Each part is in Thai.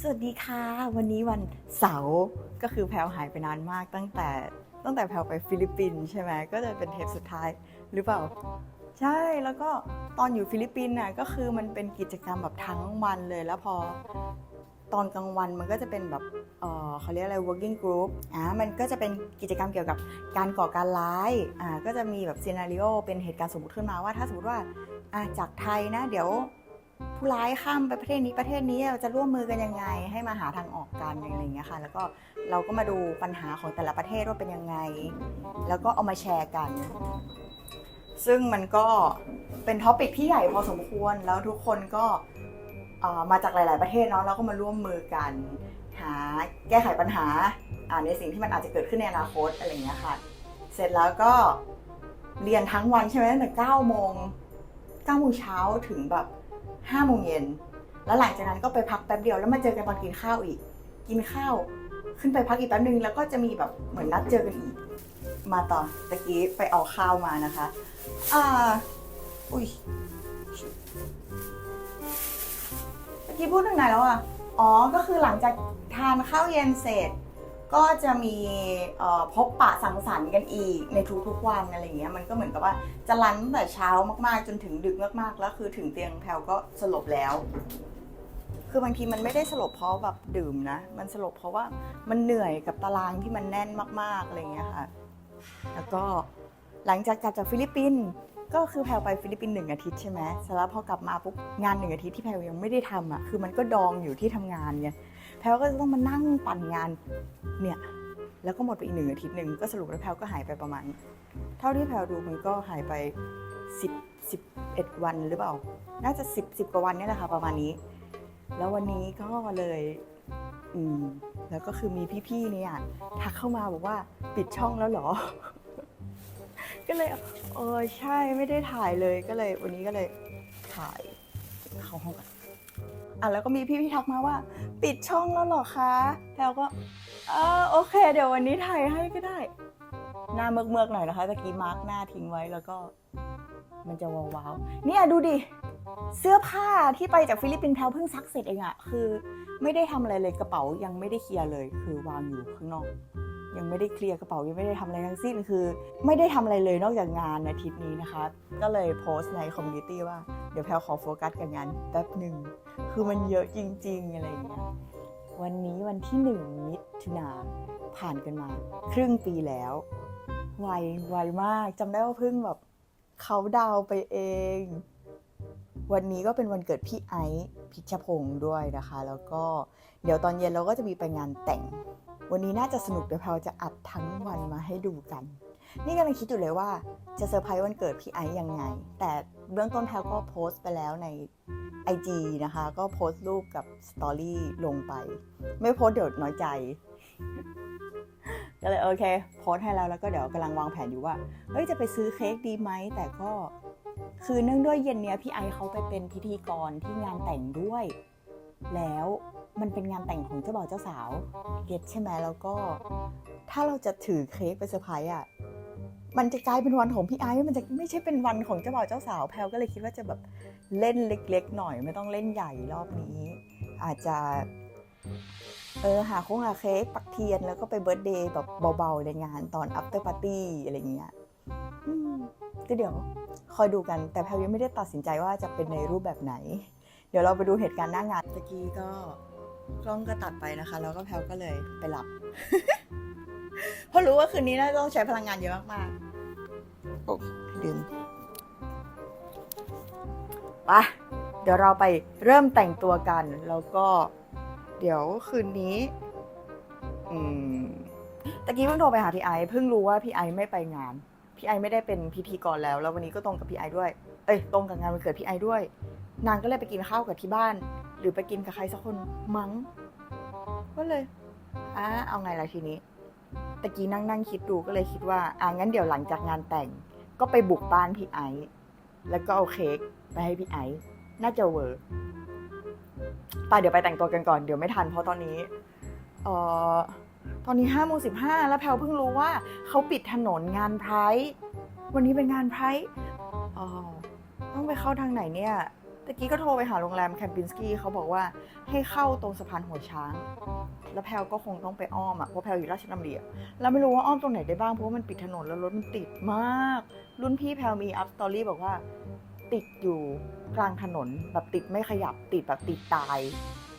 สวัสดีค่ะ วันนี้วันเสาร์ก็คือแพลวหายไปนานมากตั้งแต่ตั้งแต่แพลวไปฟิลิปปินส์ใช่ไหมก็จะเป็นเทปสุดท้ายหรือเปล่า ใช่แล้วก็ตอนอยู่ฟิลิปปินส์น่ะก็คือมันเป็นกิจกรรมแบบทั้งวันเลยแล้วพอตอนกลางวันมันก็จะเป็นแบบเเขาเรียกอะไร working group อ่ามันก็จะเป็นกิจกรรมเกี่ยวกับการก่อการร้ายอ่าก็จะมีแบบซีนารีโอเป็นเหตุการณ์สมมติขึ้นมาว่าถ้าสมมติว่าอ่าจากไทยนะ เดี๋ยว ผู้ร้ายข้ามไปประเทศนี้ประเทศนี้เราจะร่วมมือกันยังไง ให้มาหาทางออกกันอะไรอย่างเงี้ยค่ะ แล้วก็เราก็มาดูปัญหาของแต่ละประเทศว่าเป็นยังไง แล้วก็เอามาแชร์กัน ซึ่งมันก็เป็นท็อปิกที่ใหญ่พอสมควรแล้วทุกคนก็มาจากหลาย ๆ ประเทศเนาะแล้วก็มาร่วมมือกัน หาแก้ไขปัญหาอ่าในสิ่งที่มันอาจจะเกิดขึ้นในอนาคตอะไรอย่างเงี้ยค่ะ เสร็จแล้วก็เรียนทั้งวันใช่ไหมตั้งแต่9โมง9โมงเช้าถึงแบบ 5โมงเย็น แล้วหลังจากนั้นก็ไปพักแป๊บเดียวแล้วมาเจอกันตอนกินข้าวอีก กินข้าว ขึ้นไปพักอีกแป๊บนึงแล้วก็จะมีแบบเหมือนนัดเจอกันอีก มาต่อตะกี้ไปเอาข้าวมานะคะ อ่า อุ้ยตะกี้พูดถึงไหนแล้วอะ อ๋อ ก็คือหลังจากทานข้าวเย็นเสร็จ ก็จะมีพบปะสังสรรค์กันอีกในทุกๆวันอะไรอย่างเงี้ยมันก็เหมือนกับว่าจะรันตั้งแต่เช้ามากๆจนถึงดึกมากๆแล้วคือถึงเตียงแพลวก็สลบแล้ว คือบางทีมันไม่ได้สลบเพราะแบบดื่มนะ มันสลบเพราะว่ามันเหนื่อยกับตารางที่มันแน่นมากๆอะไรอย่างเงี้ยค่ะ แล้วก็หลังจากกลับจากฟิลิปปินส์ก็คือแพลวไปฟิลิปปินส์หนึ่งอาทิตย์ใช่ไหมเสร็จแล้วพอกลับมาปุ๊บงานหนึ่งอาทิตย์ที่แพลวยังไม่ได้ทำอะคือมันก็ดองอยู่ที่ทำงานไง แพลวก็จะต้องมานั่งปั่นงานเนี่ยแล้วก็หมดไปอีกหนึ่งอาทิตย์หนึ่งก็สรุปแล้วแพลวก็หายไปประมาณ เท่าที่แพลวดูมันก็หายไปสิบสิบเอ็ดวันหรือเปล่า น่าจะสิบสิบกว่าวันนี่แหละค่ะประมาณนี้ แล้ววันนี้ก็เลยอืมแล้วก็คือมีพี่ๆเนี่ยทักเข้ามาบอกว่าปิดช่องแล้วเหรอ ก็เลยเออใช่ไม่ได้ถ่ายเลยก็เลย วันนี้ก็เลยถ่ายเข้าห้องกัน อะแล้วก็มีพี่ๆทักมาว่า ปิดช่องแล้วเหรอคะแล้วก็เออโอเค เดี๋ยววันนี้ถ่ายให้ก็ได้ หน้าเมือกๆหน่อยนะคะตะกี้มาร์กหน้าทิ้งไว้แล้วก็ มันจะว้าวๆเนี่ยดูดิเสื้อผ้าที่ไปจากฟิลิปปินส์แพลวเพิ่งซักเสร็จเองอะคือ ไม่ได้ทำอะไรเลยกระเป๋ายังไม่ได้เคลียร์เลย คือวางอยู่ข้างนอก ยังไม่ได้เคลียร์กระเป๋ายังไม่ได้ทำอะไรทั้งสิ้นคือ ไม่ได้ทำอะไรเลยนอกจากงานอาทิตย์นี้นะคะ ก็เลยโพสต์ในคอมมูนิตี้ว่าเดี๋ยวแพลขอโฟกัสกับงานแป๊บหนึ่งคือมันเยอะจริง ๆ อะไรอย่างเงี้ยวันนี้วันที่หนึ่งมิถุนาผ่านกันมา ครึ่งปีแล้วไวไวมากจำได้ว่าเพิ่งแบบเขาดาวไปเอง วันนี้ก็เป็นวันเกิดพี่ไอซ์พิชพงศ์ด้วยนะคะ แล้วก็เดี๋ยวตอนเย็นเราก็จะมีไปงานแต่ง วันนี้น่าจะสนุกเดี๋ยวแพลจะอัดทั้งวันมาให้ดูกัน นี่กำลังคิดอยู่เลยว่าจะเซอร์ไพรส์วันเกิดพี่ไอซ์ยังไง แต่เบื้องต้นแพลก็โพสต์ไปแล้วใน IG นะคะ ก็โพสต์รูปกับสตอรี่ลงไป ไม่โพสเดี๋ยวน้อยใจ ก็เลยโอเค โพสให้แล้วแล้วก็เดี๋ยวกำลังวางแผนอยู่ว่าเฮ้ยจะไปซื้อเค้กดีไหม แต่ก็คือเนื่องด้วยเย็นเนี้ยพี่ไอซ์เขาไปเป็นพิธีกรที่งานแต่งด้วย แล้ว มันเป็นงานแต่งของเจ้าบ่าวเจ้าสาวเก็ตใช่ไหมแล้วก็ ถ้าเราจะถือเค้กไปเซอร์ไพรส์อะมันจะกลายเป็นวันของพี่ไอซ์มันจะไม่ใช่เป็นวันของเจ้าบ่าวเจ้าสาวแพลก็เลยคิดว่าจะแบบเล่นเล็ก ๆ หน่อย ไม่ต้องเล่นใหญ่รอบนี้ อาจจะ เออหาโค้งหาเค้กปักเทียนแล้วก็ไปเบิร์ตเดย์แบบเบาๆในงานตอน after party อะไรเงี้ยก็เดี๋ยวคอยดูกันแต่แพลยังไม่ได้ตัดสินใจว่าจะเป็นในรูปแบบไหน เดี๋ยวเราไปดูเหตุการณ์หน้างานตะกี้ก็ กล้องก็ตัดไปนะคะ แล้วก็แพลก็เลยไปหลับ เพราะรู้ว่าคืนนี้น่าจะต้องใช้พลังงานเยอะมากๆโอ้ดื่มไปเดี๋ยวเราไปเริ่มแต่งตัวกัน แล้วก็เดี๋ยวคืนนี้ อืมตะกี้เพิ่งโทรไปหาพี่ไอซ์เพิ่งรู้ว่าพี่ไอซ์ไม่ไปงาน พี่ไอซ์ไม่ได้เป็นพิธีกรแล้ว แล้ววันนี้ก็ตรงกับพี่ไอซ์ด้วย เอ้ย ตรงกับงานวันเกิดพี่ไอซ์ด้วย นางก็เลยไปกินข้าวกับที่บ้าน หรือไปกินกับใครสักคนมั้ง ก็เลยอ่าเอาไงล่ะทีนี้ตะกี้นั่งนั่งคิดดูก็เลยคิดว่าอ่างั้นเดี๋ยวหลังจากงานแต่ง ก็ไปบุกบ้านพี่ไอซ์แล้วก็เอาเค้กไปให้พี่ไอซ์น่าจะเวิร์กไปเดี๋ยวไปแต่งตัวกันก่อนเดี๋ยวไม่ทันเพราะตอนนี้เอ่อตอนนี้ห้าโมงสิบห้าแล้วแพลวเพิ่งรู้ว่าเขาปิดถนนงานไพร์วันนี้เป็นงานไพร์อ๋อต้องไปเข้าทางไหนเนี่ย ตะกี้ก็โทรไปหาโรงแรมแคมปินสกี้เขาบอกว่าให้เข้าตรงสะพานหัวช้าง แล้วแพลก็คงต้องไปอ้อมอะเพราะแพลอยู่ราชดำเนินแล้วไม่รู้ว่าอ้อมตรงไหนได้บ้างเพราะว่ามันปิดถนนแล้วรถมันติดมาก รุ่นพี่แพลมีอัพสตอรี่บอกว่า ติดอยู่กลางถนนแบบติดไม่ขยับติดแบบติดตาย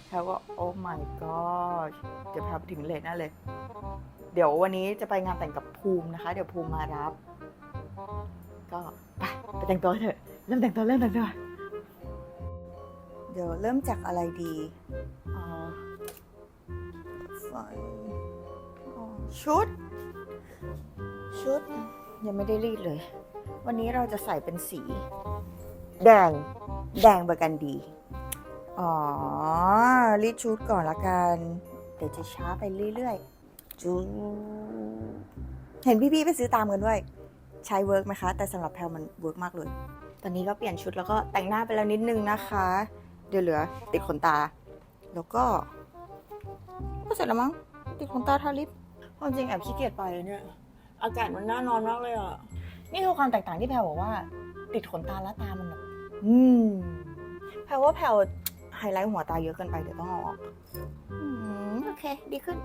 แพลก็โอ้ my god เดี๋ยวแพลไปถึงเลทแน่เลย เดี๋ยววันนี้จะไปงานแต่งกับภูมินะคะ เดี๋ยวภูมิมารับ ก็ไปไปแต่งตัวเถอะเริ่มแต่งตัวเริ่มแต่งตัว เดี๋ยวเริ่มจากอะไรดีอ๋อไฟอ๋อชุด ชุด ยังไม่ได้รีดเลย วันนี้เราจะใส่เป็นสี แดง แดงเบอร์กันดี อ๋อ รีดชุดก่อนละกัน เดี๋ยวจะช้าไปเรื่อยๆจูเห็นพี่ๆไปซื้อตามกันด้วย ใช้เวิร์กไหมคะ แต่สำหรับแพลมันเวิร์กมากเลย ตอนนี้ก็เปลี่ยนชุดแล้วก็แต่งหน้าไปแล้วนิดนึงนะคะ เดี๋ยวเหลือ ติดขนตา แล้วก็ ก็เสร็จแล้วมั้ง ติดขนตาทาลิปความจริงแอบขี้เกียจไปเนี่ย อากาศมันน่านอนมากเลยอะ นี่คือความแตกต่างที่แพลบอกว่า ติดขนตาแล้วตามันแบบอืม แพลว่าแพลไฮไลท์หัวตาเยอะเกินไปเดี๋ยวต้องเอาออกอืมโอเค ดีขึ้น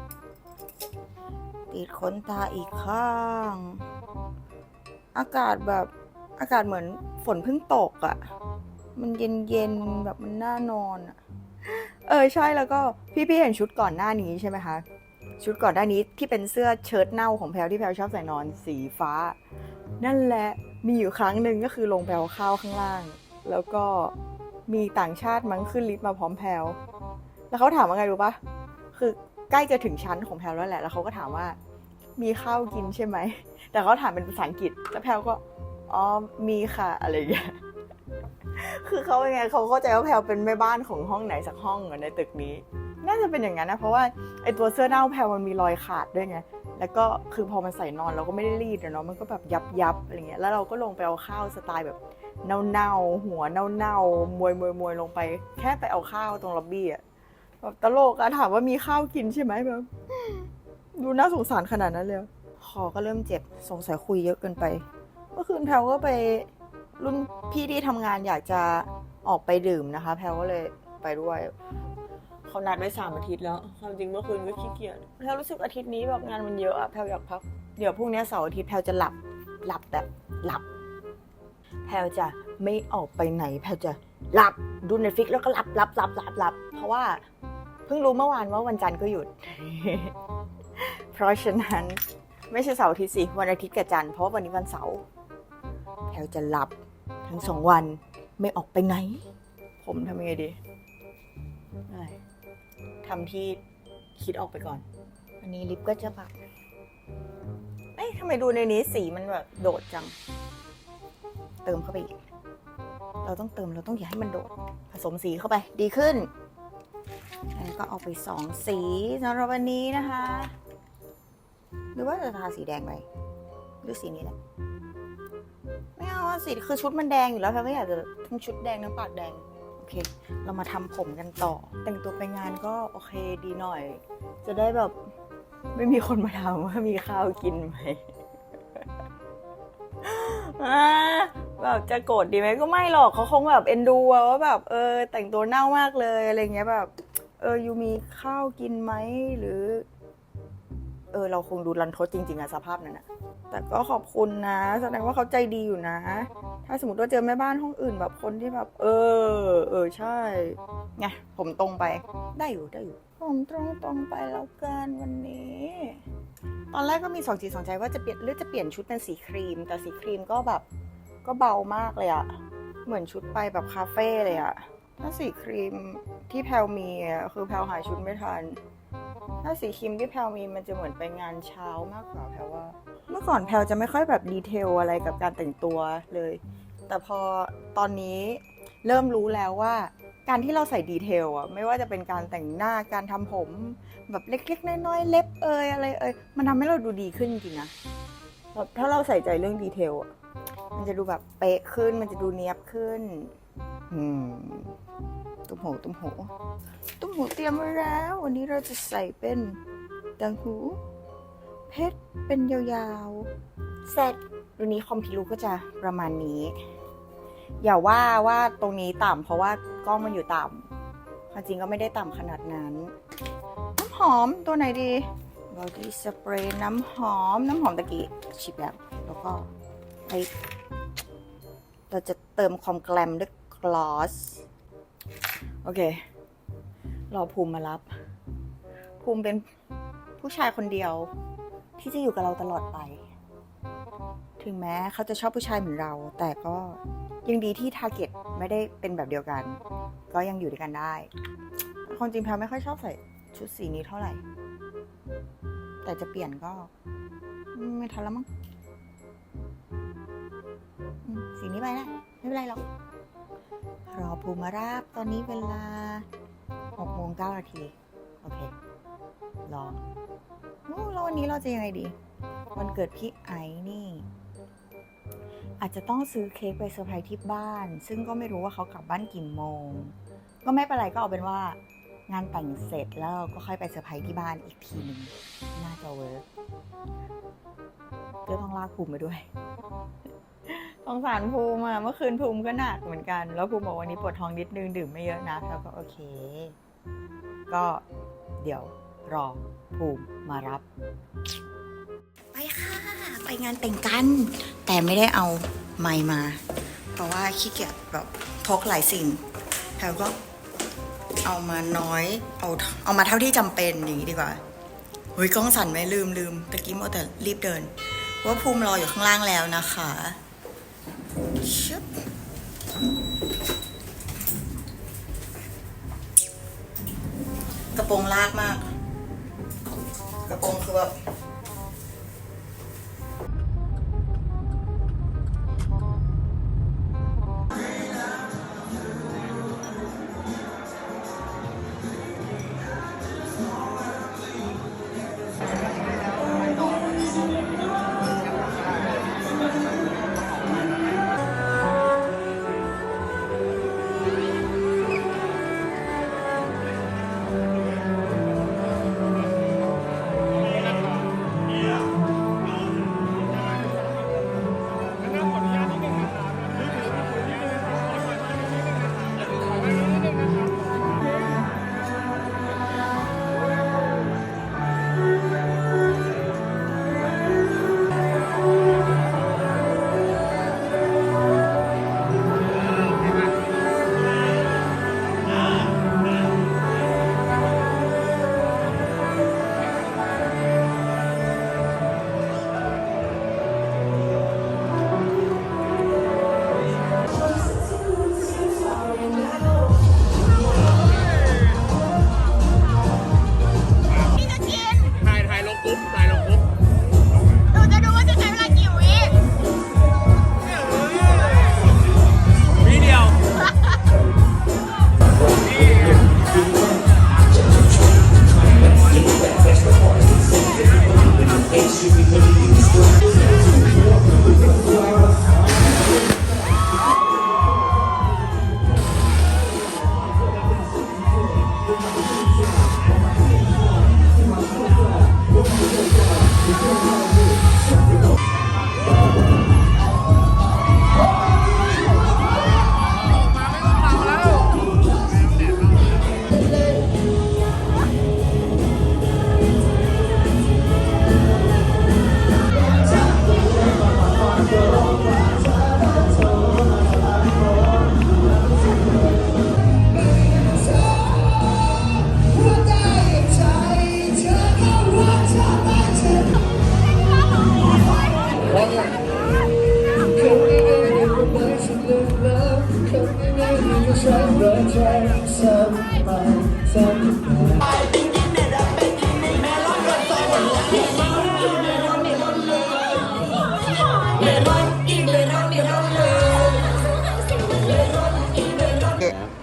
ติดขนตาอีกข้าง อากาศแบบอากาศเหมือนฝนเพิ่งตกอะ่ะ มันเย็นเย็นๆแบบมันน่านอนอะเออใช่แล้วก็พี่พี่ๆเห็นชุดก่อนหน้านี้ใช่ไหมคะ ชุดก่อนหน้านี้ที่เป็นเสื้อเชิ้ตเน่าของแพลวที่แพลวชอบใส่นอนสีฟ้า นั่นแหละมีอยู่ครั้งหนึ่งก็คือลงแพลวข้าวข้างล่าง แล้วก็มีต่างชาติมั้งขึ้นลิฟต์มาพร้อมแพลวแล้วเขาถามว่าไงรู้ปะคือใกล้จะถึงชั้นของแพลวแล้วแหละแล้วเขาก็ถามว่ามีข้าวกินใช่ไหม แต่เขาถามเป็นภาษาอังกฤษ แล้วแพลวก็ อ๋อ มีค่ะ อะไรอย่างเงี้ย คือเขาเป็นไงเขาเข้าใจว่าแพลวเป็นแม่บ้านของห้องไหนสักห้องในตึกนี้ น่าจะเป็นอย่างนั้นนะเพราะว่าไอตัวเสื้อเน่าแพลวมันมีรอยขาดด้วยไงแล้วก็คือพอมันใส่นอนเราก็ไม่ได้รีดเนาะมันก็แบบยับยับอะไรเงี้ยแล้วเราก็ลงไปเอาข้าวสไตล์แบบเน่าเน่าๆหัวเน่าเน่าๆมวยมวยมวยลงไป แค่ไปเอาข้าวตรงล็อบบี้อะแบบตลกอะถามว่ามีข้าวกินใช่ไหมแบบดูน่าสงสารขนาดนั้นเลยคอก็เริ่มเจ็บสงสัยคุยเยอะเกินไปเมื่อคืนแพลวก็ไป รุ่นพี่ที่ทำงานอยากจะออกไปดื่มนะคะ แพลก็เลยไปด้วยเขานัดไว้สามอาทิตย์แล้วความจริงเมื่อคืนก็ขี้เกียจแพลรู้สึกอาทิตย์นี้แบบงานมันเยอะอะแพลอยากพักเดี๋ยวพรุ่งนี้เสาร์อาทิตย์แพลจะหลับหลับแบบหลับ แพลจะไม่ออกไปไหน แพลจะหลับดูเน็ตฟิกแล้วก็หลับหลับหลับหลับหลับเพราะว่าเพิ่งรู้เมื่อวานว่าวันจันทร์ก็หยุด เพราะฉะนั้นไม่ใช่เสาร์อาทิตย์สิวันอาทิตย์กับจันทร์เพราะวันนี้วันเสาร์แพลจะหลับ ทั้งสองวันไม่ออกไปไหน ผมทำยังไงดีได้ทำที่คิดออกไปก่อน อันนี้ลิปก็จะแบบเอ้ยทำไมดูในนี้สีมันแบบโดดจัง เติมเข้าไปอีก เราต้องเติมเราต้องอย่าให้มันโดด ผสมสีเข้าไป ดีขึ้น แล้วก็เอาไปสองสีสำหรับวันนี้นะคะ หรือว่าจะทาสีแดงไปหรือสีนี้แหละไม่เอาอะ สีคือชุดมันแดงอยู่แล้วแพลไม่อยากจะทั้งชุดแดงทั้งปากแดงโอเค เรามาทำผมกันต่อ แต่งตัวไปงานก็โอเคดีหน่อย จะได้แบบไม่มีคนมาถามว่ามีข้าวกินไหมอ่าแบบจะโกรธดีไหมก็ไม่หรอกเขาคงแบบเอ็นดูอะว่าแบบเออ แต่งตัวเน่ามากเลยอะไรเงี้ยแบบ เออยูมีข้าวกินไหมหรือ เออ เราคงดูรันทดจริง ๆอะสภาพนั้นอะ แต่ก็ขอบคุณนะ แสดงว่าเขาใจดีอยู่นะ ถ้าสมมติว่าเจอแม่บ้านห้องอื่นแบบคนที่แบบ เออ เออใช่ ไง ผมตรงไป ได้อยู่ได้อยู่ ผมตรงตรงไปแล้วกันวันนี้ ตอนแรกก็มีสองจิตสองใจว่าจะเปลี่ยนหรือจะเปลี่ยนชุดเป็นสีครีม แต่สีครีมก็แบบ ก็เบามากเลยอะเหมือนชุดไปแบบคาเฟ่เลยอะถ้าสีครีมที่แพลมีคือแพลหาชุดไม่ทัน ถ้าสีครีมที่แพลมีมันจะเหมือนไปงานเช้ามากกว่าแพลว่า เมื่อก่อนแพลจะไม่ค่อยแบบดีเทลอะไรกับการแต่งตัวเลย แต่พอตอนนี้เริ่มรู้แล้วว่า การที่เราใส่ดีเทลอะไม่ว่าจะเป็นการแต่งหน้าการทำผมแบบเล็กๆน้อยๆเล็บเอยอะไรเอยมันทำให้เราดูดีขึ้นจริงนะแบบถ้าเราใส่ใจเรื่องดีเทลอะมันจะดูแบบเป๊ะขึ้นมันจะดูเนียบขึ้น อืม ตุ้มหูตุ้มหูตุ้มหูเตรียมไว้แล้ว วันนี้เราจะใส่เป็นดังหู เพชรเป็นยาวๆเสร็จวันนี้คอมพิวก็จะประมาณนี้ อย่าว่าว่าตรงนี้ต่ำเพราะว่ากล้องมันอยู่ต่ำความจริงก็ไม่ได้ต่ำขนาดนั้น น้ำหอมตัวไหนดี body spray น้ำหอมน้ำหอมตะกี้ชิบแล้วแล้วก็ไปเราจะเติมความแกลมด้วยกลอส โอเค รอภูมิมารับ ภูมิเป็นผู้ชายคนเดียวที่จะอยู่กับเราตลอดไป ถึงแม้เขาจะชอบผู้ชายเหมือนเรา แต่ก็ยังดีที่ทาร์เก็ตไม่ได้เป็นแบบเดียวกัน ก็ยังอยู่ด้วยกันได้คนจริงแพลไม่ค่อยชอบใส่ชุดสีนี้เท่าไหร่ แต่จะเปลี่ยนก็ ไม่ทันแล้วมั้งสีนี้ไปนะ ไม่เป็นไรหรอก รอภูมิมาราบตอนนี้เวลา6โมง9นาที โอเค รอโอ้แล้ววันนี้เราจะยังไงดี วันเกิดพี่ไอ้นี่ อาจจะต้องซื้อเค้กไปเซอร์ไพรส์ที่บ้าน ซึ่งก็ไม่รู้ว่าเขากลับบ้านกี่โมง ก็ไม่เป็นไรก็เอาเป็นว่า งานแต่งเสร็จแล้วเราก็ค่อยไปเซอร์ไพรส์ที่บ้านอีกทีหนึ่งน่าจะเวิร์กก็ต้องลากภูมิมาด้วย สงสารภูมิอะเมื่อคืนภูมิก็หนักเหมือนกัน แล้วภูมิบอกวันนี้ปวดท้องนิดนึงดื่มไม่เยอะนะแล้วก็โอเค ก็เดี๋ยวรอภูมิมารับ ไปค่ะ ไปงานแต่งกัน แต่ไม่ได้เอาไมค์มา เพราะว่าขี้เกียจแบบพกหลายสิ่งแล้วก็เอามาน้อยเอาเอามาเท่าที่จำเป็นอย่างนี้ดีกว่าเฮ้ยกล้องสั่นไหมลืมลืมตะกี้มัวแต่รีบเดินว่าภูมิรออยู่ข้างล่างแล้วนะคะ ชึบกระโปรงลากมาก กระโปรงคือแบบ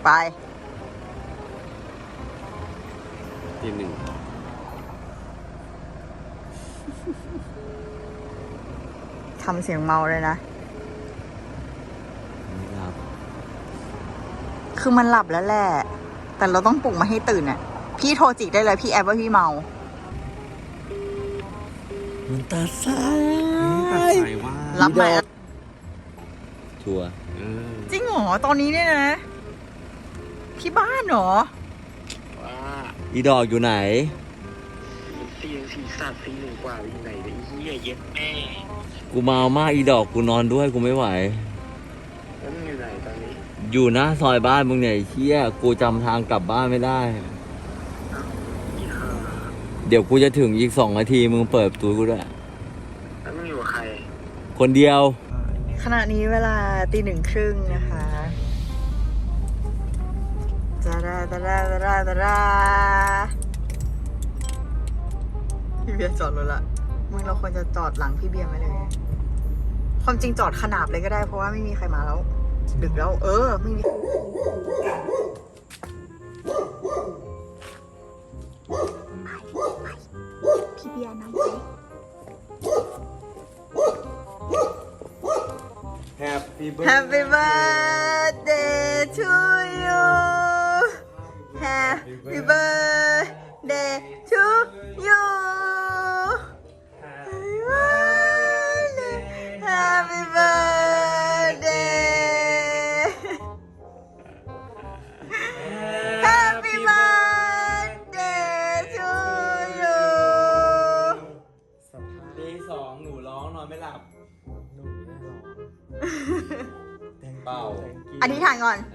ไป ทีหนึ่งทำเสียงเมาเลยนะ ไม่รับคือมันหลับแล้วแหละ แต่เราต้องปลุกมาให้ตื่นอะ พี่โทรจิกได้เลยพี่แอบว่าพี่เมา มันตาซ้าตัดยสายว่ารับไหมชัวร์ เออจริงเหรอตอนนี้เนี่ยนะ ที่บ้านเหรอว้าอีดอกอยู่ไหนตีหนึ่งสี่สัตว์ตีหนึ่งกว่าอยู่ไหนเนี่ยไอ้เหี้ยเย็ดแม่กูเมามากอีดอกกูนอนด้วยกูไม่ไหว แล้วมึงอยู่ไหนตอนนี้อยู่หน้าซอยบ้านมึงเนี่ยไอ้เชี่ยกูจำทางกลับบ้านไม่ได้ อีห่าเดี๋ยวกูจะถึงอีกสองนาทีมึงเปิดประตูกูด้วย แล้วมึงอยู่กับใครคนเดียว ขณะนี้เวลาตีหนึ่งครึ่งนะคะ ตาดาตาดาตาดาตาดาพี่เบียร์จอดรถละ มึงเราควรจะจอดหลังพี่เบียร์ไหมเลย ความจริงจอดขนาบเลยก็ได้เพราะว่าไม่มีใครมาแล้ว ดึกแล้ว เออ ไม่มีพี่เบียร์นำไป Happy Happy birthday to you Happy birthday to you Happy birthday Happy birthday Happy birthday to you ตีสองหนูร้องนอนไม่หลับ หนูได้หรอ เปล่า อธิษฐานก่อนอ่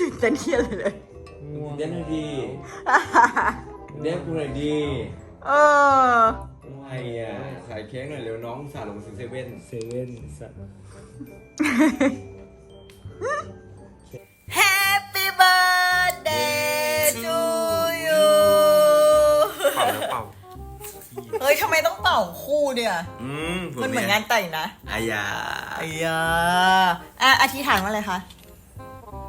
ตื่นเต้นเที่ยอะไรเลยเล่นหน่อยดีเล่นกูหน่อยดีเออไงอะขายเค้กหน่อยเร็วน้องสาลงซื้อเซเว่นเซเว่นสัตว์ Happy birthday to you เป่าแล้วเป่าเฮ้ยทำไมต้องเป่าคู่เนี่ยอืมมันเหมือนงานแต่งนะอายาไอ้ยาอะอธิษฐานว่าอะไรคะ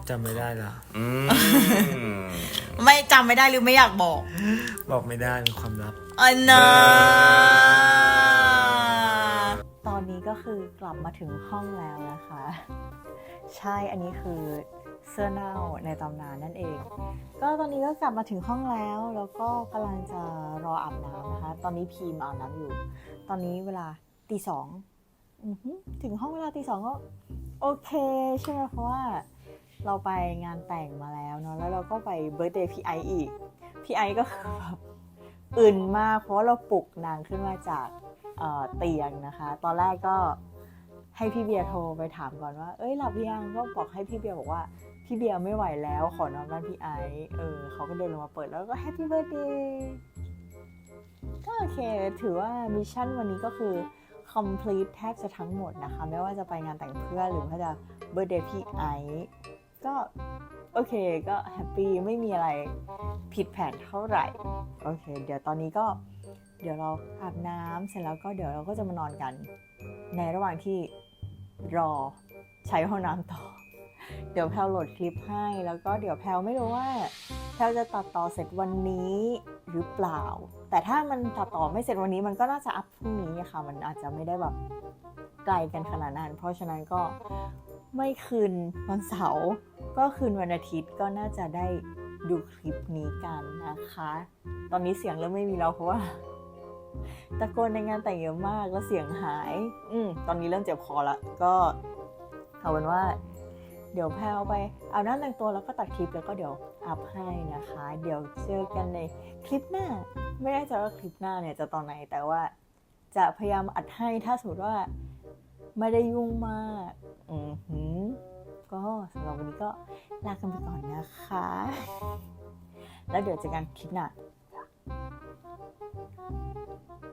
จำไม่ได้ละอืมไม่จำไม่ได้หรือไม่อยากบอกบอกไม่ได้เป็นความลับ อันนะตอนนี้ก็คือกลับมาถึงห้องแล้วนะคะ ใช่อันนี้คือเสื้อเน่าในตำนานนั่นเอง ก็ตอนนี้ก็กลับมาถึงห้องแล้ว แล้วก็กำลังจะรออาบน้ำนะคะ ตอนนี้พีมอาบน้ำอยู่ ตอนนี้เวลาตีสองอือหือถึงห้องเวลาตีสองก็โอเค ใช่ไหมเพราะว่า เราไปงานแต่งมาแล้วเนาะแล้วเราก็ไปเบิร์ d เดย์พี่ไอซ์อีก พี่ไอซ์ก็คือแบบอื่นมากเพราะว่าเราปลุกนางขึ้นมาจากเตียงนะคะ ตอนแรกก็ให้พี่เบียร์โทรไปถามก่อนว่า เอ้ยหลับยังก็บอกให้พี่เบียร์บอกว่าพี่เบียร์ไม่ไหวแล้วขอนอนบ้านพี่ไอซ์เออเขาก็เดินลงมาเปิดแล้วก็แฮปปี้เบิร์ดเดย์ก็โอเค ถือว่ามิชชั่นวันนี้ก็คือ complete แทบจะทั้งหมดนะคะ ไม่ว่าจะไปงานแต่งเพื่อนหรือว่าจะเบิร์ดเดย์พี่ไอซ์ ก็โอเคก็แฮปปี้ไม่มีอะไรผิดแผนเท่าไหร่ โอเค เดี๋ยวตอนนี้ก็เดี๋ยวเราอาบน้ำเสร็จแล้วก็เดี๋ยวเราก็จะมานอนกัน ในระหว่างที่รอใช้ห้องน้ำต่อ เดี๋ยวแพลวโหลดคลิปให้แล้วก็เดี๋ยวแพลวไม่รู้ว่าแพลวจะตัดต่อเสร็จวันนี้หรือเปล่า แต่ถ้ามันตัดต่อไม่เสร็จวันนี้มันก็น่าจะอัพพรุ่งนี้ค่ะ มันอาจจะไม่ได้แบบไกลกันขนาดนั้น เพราะฉะนั้นก็ ไม่คืนวันเสาร์ก็คืนวันอาทิตย์ก็น่าจะได้ดูคลิปนี้กันนะคะ ตอนนี้เสียงเริ่มไม่มีแล้วเพราะว่าตะโกนในงานแต่งเยอะมากแล้วเสียงหาย อืมตอนนี้เริ่มเจ็บคอละก็เอาเป็นว่า เดี๋ยวแพลวไปเอาบน้ำแต่งตัวแล้วก็ตัดคลิปแล้วก็เดี๋ยวอัพให้นะคะ เดี๋ยวเจอกันในคลิปหน้า ไม่แน่ใจว่าคลิปหน้าเนี่ยจะตอนไหนแต่ว่าจะพยายามอัดให้ถ้าสมมติว่า ไม่ได้ยุ่งมากอือหือก็สำหรับวันนี้ก็ลากันไปก่อนนะคะ แล้วเดี๋ยวเจอกันคลิปหน้า